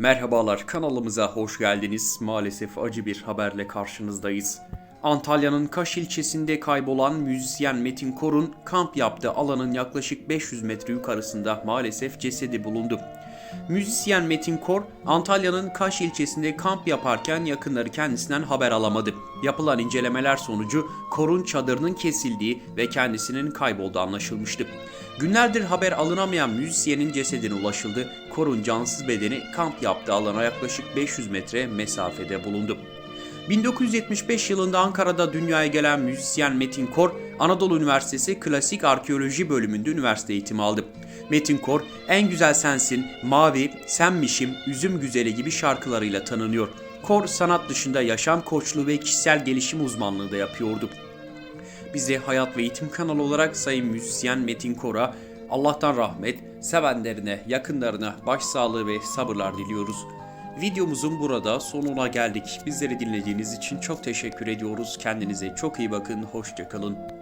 Merhabalar kanalımıza hoş geldiniz. Maalesef acı bir haberle karşınızdayız. Antalya'nın Kaş ilçesinde kaybolan müzisyen Metin Kor'un kamp yaptığı alanın yaklaşık 500 metre yukarısında maalesef cesedi bulundu. Müzisyen Metin Kor, Antalya'nın Kaş ilçesinde kamp yaparken yakınları kendisinden haber alamadı. Yapılan incelemeler sonucu Kor'un çadırının kesildiği ve kendisinin kaybolduğu anlaşılmıştı. Günlerdir haber alınamayan müzisyenin cesedine ulaşıldı. Kor'un cansız bedeni kamp yaptığı alana yaklaşık 500 metre mesafede bulundu. 1975 yılında Ankara'da dünyaya gelen müzisyen Metin Kor, Anadolu Üniversitesi Klasik Arkeoloji bölümünde üniversite eğitimi aldı. Metin Kor, En Güzel Sensin, Mavi, Senmişim, Üzüm Güzeli gibi şarkılarıyla tanınıyor. Kor, sanat dışında yaşam koçluğu ve kişisel gelişim uzmanlığı da yapıyordu. Bize Hayat ve Eğitim kanalı olarak Sayın Müzisyen Metin Kor'a Allah'tan rahmet, sevenlerine, yakınlarına başsağlığı ve sabırlar diliyoruz. Videomuzun burada sonuna geldik. Bizleri dinlediğiniz için çok teşekkür ediyoruz. Kendinize çok iyi bakın, hoşçakalın.